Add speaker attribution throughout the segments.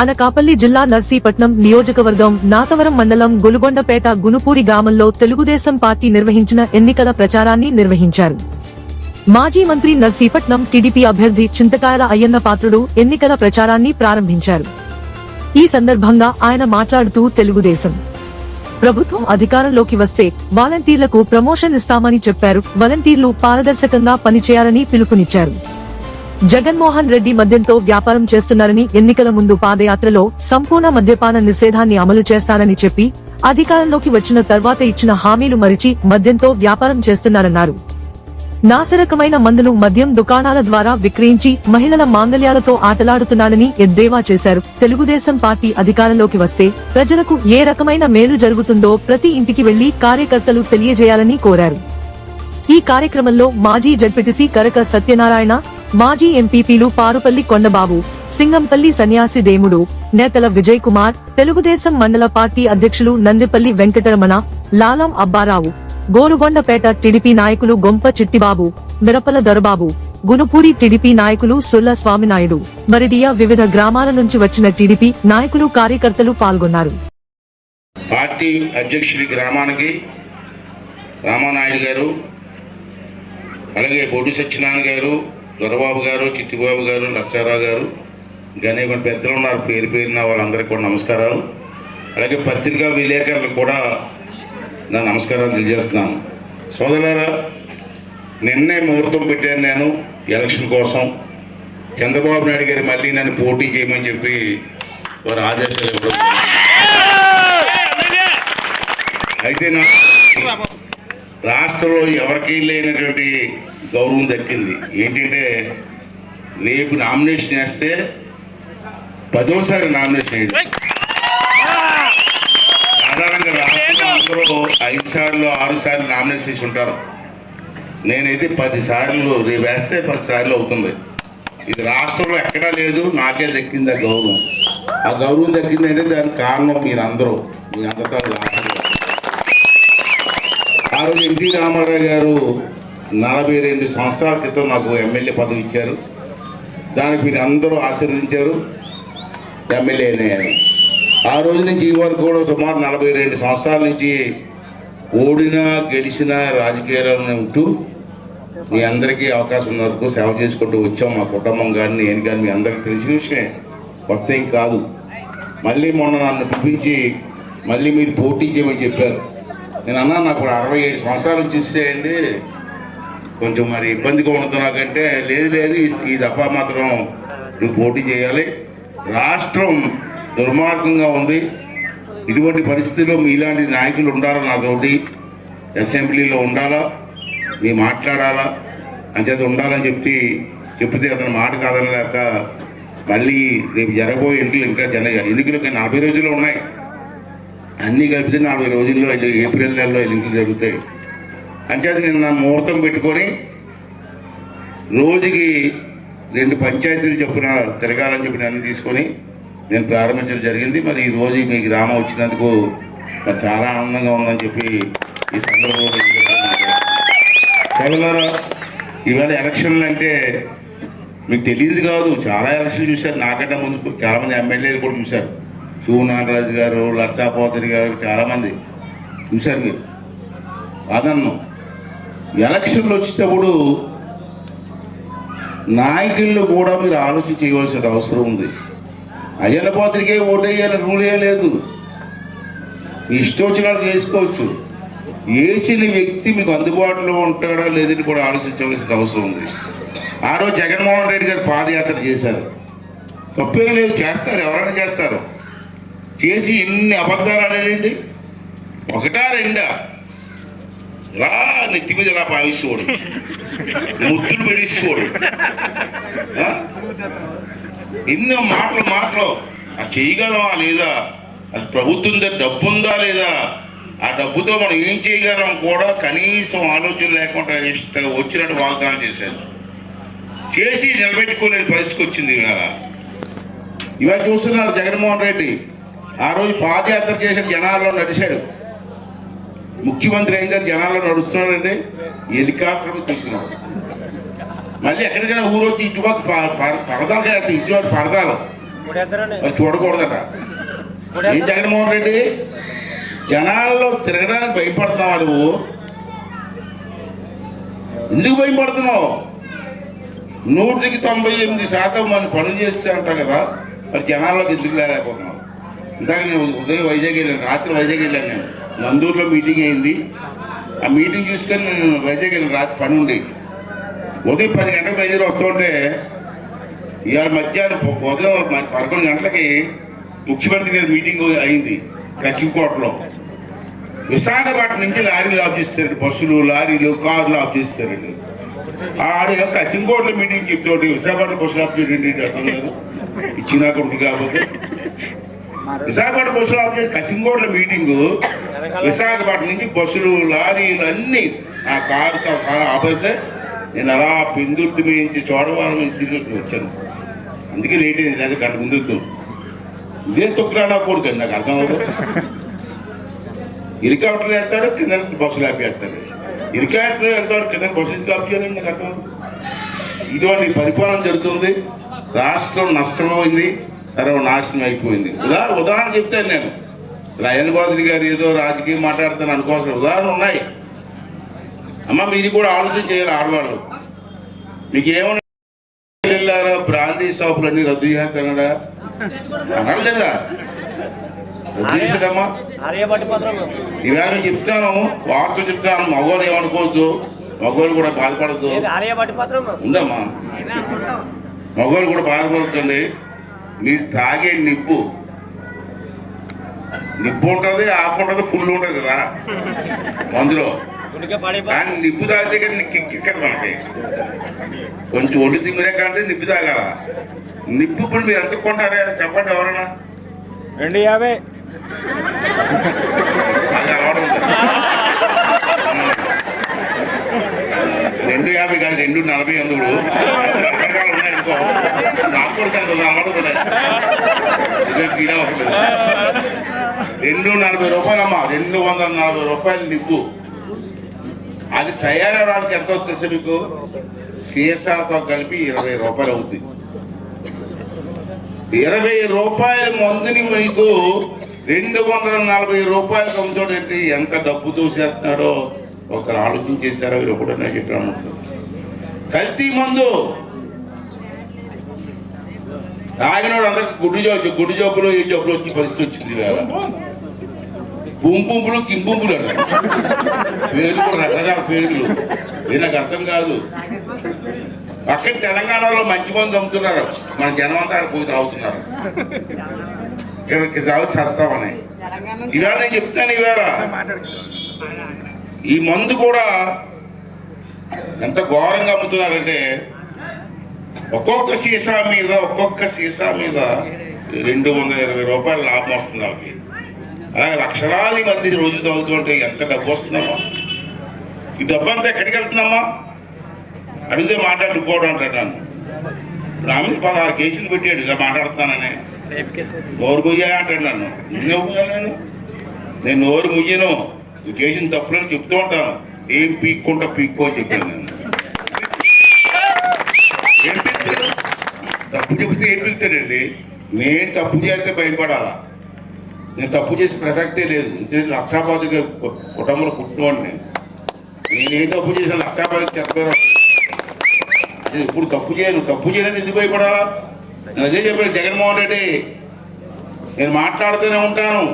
Speaker 1: అనకాపల్లి జిల్లా నర్సీపట్నం నియోజకవర్గం నాతవరం మండలం గొలుగొండపేట గునుపూడి గ్రామంలో తెలుగుదేశం పార్టీ నిర్వహించిన ఎన్నికల ప్రచారాన్ని నిర్వహించారు. మాజీ మంత్రి నర్సీపట్నం టీడీపీ అభ్యర్థి చింతకాయల అయ్యన్న పాత్రుడు ఎన్నికల ప్రచారాన్ని ప్రారంభించారు. ఈ సందర్భంగా ఆయన మాట్లాడుతూ తెలుగుదేశం ప్రభుత్వం అధికారంలోకి వస్తే వాలంటీర్లకు ప్రమోషన్ ఇస్తామని చెప్పారు. వాలంటీర్లు పారదర్శకంగా పనిచేయాలని పిలుపునిచ్చారు. జగన్మోహన్ రెడ్డి మద్యంతో వ్యాపారం చేస్తున్నారని ఎన్నికల ముందు పాదయాత్రలో సంపూర్ణ మద్యపాన నిషేధాన్ని అమలు చేస్తానని చెప్పి అధికారంలోకి వచ్చిన తర్వాత ఇచ్చిన హామీలు మరిచి మద్యంతో వ్యాపారం చేస్తున్నారన్నారు. నాసిరకమైన మందును మద్యం దుకాణాల ద్వారా విక్రయించి మహిళల మాంగళ్యాలతో ఆటలాడుతున్నాడని ఎద్దేవా చేశారు. తెలుగుదేశం పార్టీ అధికారంలోకి వస్తే ప్రజలకు ఏ రకమైన మేలు జరుగుతుందో ప్రతి ఇంటికి వెళ్ళి కార్యకర్తలు తెలియజేయాలని కోరారు. ఈ కార్యక్రమంలో మాజీ జడ్పీటీసీ కరక సత్యనారాయణ మాజీ ఎంపీపీలు పారుపల్లి కొండబాబు సింగంపల్లి సన్యాసి దేముడు నేతల విజయ్ కుమార్ తెలుగుదేశం మండల పార్టీ అధ్యక్షులు నందిపల్లి వెంకటరమణ లాలం అబ్బారావు గోరుగొండపేట టీడీపీ నాయకులు గొంప చిట్టిబాబు మిరపల దొరబాబు గునుపూడి టీడీపీ నాయకులు సుల్ల స్వామినాయుడు మరిడియా వివిధ గ్రామాల నుంచి వచ్చిన టీడీపీ నాయకులు కార్యకర్తలు పాల్గొన్నారు.
Speaker 2: పార్టీ అధ్యక్షుడి గ్రామానికి రామానాయుడు గారు అలాగే బొడ్డు సత్యనారాయణ గారు దొరబాబు గారు చిట్టిబాబు గారు లక్షారావు గారు గణేక పెద్దలు ఉన్నారు. పేరు పేరున వాళ్ళందరికీ కూడా నమస్కారాలు. అలాగే పత్రికా విలేకరులకు కూడా నా నమస్కారాలు తెలియజేస్తున్నాను. సోదరులారా నిన్నే ముహూర్తం పెట్టాను నేను ఎలక్షన్ కోసం. చంద్రబాబు నాయుడు గారు మళ్ళీ నన్ను పోటీ చేయమని చెప్పి వారు ఆదేశాలు ఇవ్వడం అయితే నా రాష్ట్రంలో ఎవరికీ లేనటువంటి గౌరవం దక్కింది. ఏంటంటే రేపు నామినేషన్ వేస్తే పదోసారి నామినేషన్ వేయండి. సాధారణంగా రాష్ట్రంలో అందరూ ఐదు సార్లు ఆరు సార్లు నామినేషన్ చేసి ఉంటారు. నేనైతే పది సార్లు రేపు వేస్తే పది సార్లు అవుతుంది. ఇది రాష్ట్రంలో ఎక్కడా లేదు నాకే దక్కింది ఆ గౌరవం. ఆ గౌరవం దక్కిందంటే దానికి కారణం మీరందరూ మీ అందరితో ఆ రోజు ఎన్టీ రామారావు గారు నలభై రెండు సంవత్సరాల క్రితం నాకు ఎమ్మెల్యే పదవి ఇచ్చారు. దానికి మీరు అందరూ ఆశీర్వదించారు. ఎమ్మెల్యే అయ్యాను ఆ రోజు నుంచి ఈ వరకు కూడా సుమారు నలభై రెండు సంవత్సరాల నుంచి ఓడినా గెలిచినా రాజకీయాలను ఉంటూ మీ అందరికీ అవకాశం వరకు సేవ చేసుకుంటూ వచ్చాం మా కుటుంబం కానీ నేను కానీ మీ అందరికీ తెలిసిన విషయమే. కొత్త ఏం కాదు. మళ్ళీ మొన్న నన్ను పిలిపించి మళ్ళీ మీరు పోటీ చేయమని చెప్పారు. నేను అన్నా నాకు అరవై ఏడు సంవత్సరాలు వచ్చేసేయండి. కొంచెం మరి ఇబ్బందిగా ఉండదు నాకంటే. లేదు లేదు ఈ- ఈ దఫా మాత్రం నువ్వు పోటీ చేయాలి. రాష్ట్రం దుర్మార్గంగా ఉంది. ఇటువంటి పరిస్థితుల్లో మీలాంటి నాయకులు ఉండాలా నాతోటి? అసెంబ్లీలో ఉండాలా? మీ మాట్లాడాలా? అంచేత ఉండాలని చెప్పి చెప్తే అతను మాట కాదని లేక మళ్ళీ రేపు జరగబోయే ఎన్నికలు ఇంకా జన ఎన్నికలు నలభై రోజులు ఉన్నాయి. అన్నీ కలిపితే నలభై రోజుల్లో ఏప్రిల్ నెలలో ఎన్నికలు జరుగుతాయి. అంచేత నేను నా ముహూర్తం పెట్టుకొని రోజుకి రెండు పంచాయతీలు చెప్పున తిరగాలని చెప్పి నన్ను తీసుకొని నేను ప్రారంభించడం జరిగింది. మరి ఈ రోజు మీ గ్రామం వచ్చినందుకు మరి చాలా ఆనందంగా ఉందని చెప్పి ఈ సందర్భంలో ఇవాళ ఎలక్షన్లు అంటే మీకు తెలియదు కాదు. చాలా ఎలక్షన్లు చూశారు. నాకంటే ముందు చాలామంది ఎమ్మెల్యేలు కూడా చూశారు. శివ నాగరాజు గారు లక్షాపోతరి గారు చాలామంది చూశారు మీరు. అదన్ను ఎలక్షన్లు వచ్చేటప్పుడు నాయకులను కూడా మీరు ఆలోచన చేయవలసిన అవసరం ఉంది. అయ్యన్న పాత్రికే ఓటేయాలని రూల్ ఏం లేదు. మీ చేసుకోవచ్చు వేసిన వ్యక్తి మీకు అందుబాటులో ఉంటాడా లేదని కూడా ఆలోచించవలసిన అవసరం ఉంది. ఆ రోజు జగన్మోహన్ రెడ్డి గారు పాదయాత్ర చేశారు. తప్పేం లేదు చేస్తారు ఎవరైనా చేస్తారు. చేసి ఇన్ని అబద్ధాలు ఆడాడండి ఒకటా రెండా? రా నెత్తి మీద ఇలా భావిస్తోడు ముద్దులు పెడిస్తోడు ఎన్నో మాటలు మాటలు. అది చేయగలమా లేదా? అది ప్రభుత్వం దగ్గర డబ్బు ఉందా లేదా? ఆ డబ్బుతో మనం ఏం చేయగలం కూడా కనీసం ఆలోచన లేకుండా ఇష్ట వచ్చినట్టు వాగ్దానం చేశారు. చేసి నిలబెట్టుకోలేని పరిస్థితికి వచ్చింది ఇవాళ. ఇవాళ చూస్తున్నారు జగన్మోహన్ రెడ్డి. ఆ రోజు పాదయాత్ర చేసిన జనాల్లో నడిచాడు. ముఖ్యమంత్రి అయిన తర్వాత జనాల్లో నడుస్తున్నాడండి. హెలికాప్టర్ తిరుగుతున్నాడు. మళ్ళీ ఎక్కడికైనా ఊరు వచ్చి ఇటుపక్క పరదాలు చేస్తాయి ఇటుపక్క పరదాలు. మరి చూడకూడదట. ఏం జగన్మోహన్ రెడ్డి? జనాల్లో తిరగడానికి భయపడుతున్నావా నువ్వు ఎందుకు భయపడుతున్నావు? నూటికి తొంభై ఎనిమిది శాతం మనం పనులు చేస్తే అంటావు కదా మరి జనాల్లోకి ఎందుకు లేకపోతున్నావు? ఇందాక నేను ఉదయం వైజాగ్ వెళ్ళాను రాత్రి వైజాగ్ వెళ్ళాను నేను. నందూరులో మీటింగ్ అయింది. ఆ మీటింగ్ చూసుకొని నేను వైజాగ్ వెళ్ళిన. రాత్రి పని ఉండి. ఉదయం పది గంటలకు బయలుదేరి వస్తుంటే ఇవాళ మధ్యాహ్నం ఉదయం పదకొండు గంటలకి ముఖ్యమంత్రి గారి మీటింగ్ అయింది కసింకోటలో. విశాఖపట్నం నుంచి లారీలు ఆఫ్ చేస్తారు బస్సులు లారీలు కార్లు ఆఫ్ చేస్తారండి. ఆడు కసింకోట్ల మీటింగ్ చెప్తాడు విశాఖపట్నం బస్సులు ఆఫ్ చేయండి అర్థం లేదు ఇచ్చినా కొడుకు కాబట్టి. విశాఖపట్నం బస్సులు ఆఫ్ చేయండి. కసింకోటలో మీటింగ్. విశాఖపట్నం నుంచి బస్సులు లారీలు అన్ని ఆ కారు ఆపేస్తే నేను అలా పెందుర్తి నుంచి చోడవరం నుంచి తిరిగి వచ్చాను. అందుకే లేట్ అయింది లేదా గంట ముందు. ఇదే తొక్కురా నా కొడుకు అండి నాకు అర్థం అవుతుంది వెళ్తాడు కింద బస్సులు ఆపేస్తాడు. హెలికాప్టర్ వెళ్తాడు కింద బస్సు ఎందుకు ఆఫ్ చేయాలండి నాకు అర్థం. ఇటువంటి పరిపాలన జరుగుతుంది. రాష్ట్రం నష్టపోయింది. సర్వనాశనం అయిపోయింది. ఉదా ఉదాహరణ చెప్తాను నేను. రాయల్ బాద్రి గారు ఏదో రాజకీయం మాట్లాడుతాను అనుకోవాల్సిన ఉదాహరణ ఉన్నాయి. అమ్మ మీరు కూడా ఆలోచన చేయాలి ఆడవాళ్ళు. మీకు ఏమన్నా వెళ్ళారా? బ్రాందీ షాపులు అన్ని రద్దు చేస్తానడా అనలేదా రద్దు చేసాడమ్మా ఇవాళ చెప్తాను వాస్తవం చెప్తాను. మగవాళ్ళు ఏమనుకోవద్దు. మగవాళ్ళు కూడా బాధపడద్దు.
Speaker 3: పత్రం
Speaker 2: ఉందమ్మా. మగవాళ్ళు కూడా బాధపడుతుంది మీరు తాగే నిప్పు. నిప్పు ఉంటుంది ఆఫ్ ఉంటుంది ఫుల్ ఉంటుంది కదా.
Speaker 3: పడి
Speaker 2: కానీ నిప్పు తాగితే కానీ నీకు కిక్ ఎక్కదు మనకి. కొంచెం ఒళ్ళు తిమ్మిరే కంటే నిప్పు తాగాల. నిప్పు ఇప్పుడు మీరు ఎంత కొంటారే? చెప్పండి ఎవరన్నా.
Speaker 3: రెండు యాభై.
Speaker 2: అది అలవాటు ఉంది. రెండు యాభై కాదు రెండు నలభై ఎందుకు రకరకాలు ఉన్నాయి అనుకో నాకు కూడా ఫీల్. రెండు నలభై రూపాయలమ్మా రెండు వందల నలభై రూపాయలు నిప్పు. అది తయారవడానికి ఎంత వచ్చేసి మీకు? సీసాతో కలిపి ఇరవై రూపాయలు అవుద్ది. ఇరవై రూపాయల మందుని మీకు రెండు వందల నలభై రూపాయలకు అమ్ముతాడంటే ఎంత డబ్బు తోసేస్తున్నాడో ఒకసారి ఆలోచించేశారో? మీరు ఎప్పుడన్నా చెప్పాను కల్తీ మందు. తాగినోడు అందరికి గుడ్డు జోబు గుడ్డు జోపులు ఈ జోపులు వచ్చి పరిస్థితి వచ్చింది వేళ. గుంపుంపులు గింపుంపులు అంట. పేర్లు కూడా రకరకాల పేర్లు. ఇది నాకు అర్థం కాదు. పక్కన తెలంగాణలో మంచి మంది అమ్ముతున్నారు. మన జనం అంతా పోయి తాగుతున్నారు. ఇక్కడికి తాగు చేస్తామని. ఇవాళ నేను చెప్తాను ఇవాళ ఈ మందు కూడా ఎంత ఘోరంగా అమ్ముతున్నారంటే ఒక్కొక్క సీసా మీద ఒక్కొక్క సీసా మీద రెండు వందల ఇరవై రూపాయలు లాభం వస్తుంది వాళ్ళకి. అలాగే లక్షలాది మంది రోజు తాగుతుంటే ఎంత డబ్బు వస్తుందమ్మా. ఈ డబ్బు అంతా ఎక్కడికి వెళ్తుందమ్మా? అడిగితే మాట్లాడుకోవడం అంటాడు నన్ను. రాముడు పదహారు కేసులు పెట్టాడు ఇలా మాట్లాడుతానని నోరు ముయ్యా అంటాడు నన్ను. నేను? నేను నోరు ముయ్యను ఈ కేసుని తప్పులని చెప్తూ ఉంటాను. ఏం పీక్కుంటా పీక్కో అని చెప్పాను నేను. ఏం పీక్తాడు తప్పు చెబితే ఏం పీక్తాడండి నేను తప్పు చేస్తే భయపడాలా? నేను తప్పు చేసే ప్రసక్తే లేదు. ఇంతే లక్షాపాతి కుటుంబంలో పుట్టినవాడిని నేను. నేను తప్పు చేసిన లక్షాపాతి చెప్పారు ఇప్పుడు తప్పు చేయను. తప్పు చేయని ఎందుకు భయపడాలా? నేను అదే చెప్పాను జగన్మోహన్ రెడ్డి. నేను మాట్లాడుతూనే ఉంటాను.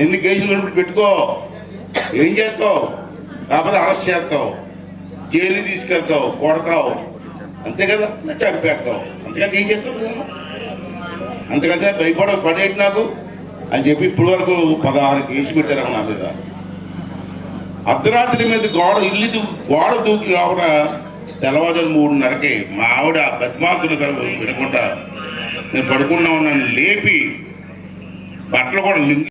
Speaker 2: ఎన్ని కేసులు పెట్టుకో. ఏం చేస్తావు? కాకపోతే అరెస్ట్ చేస్తావు. జైలు తీసుకెళ్తావు కొడతావు. అంతే కదా? చంపేస్తావు. అంతకంటే ఏం చేస్తావు కదా అంతకంటే భయపడ పడేటి నాకు? అని చెప్పి ఇప్పటి వరకు పదహారు కేసు పెట్టారు నా మీద. అర్ధరాత్రి మీద గోడ ఇల్లు దూ గోడ దూకి లోపల తెల్లవారుజాము మూడున్నరకి మా ఆవిడ బతిమాతులు సరే వినకుండా నేను పడుకున్నా ఉన్నాను లేపి బట్టలు కూడా లింగి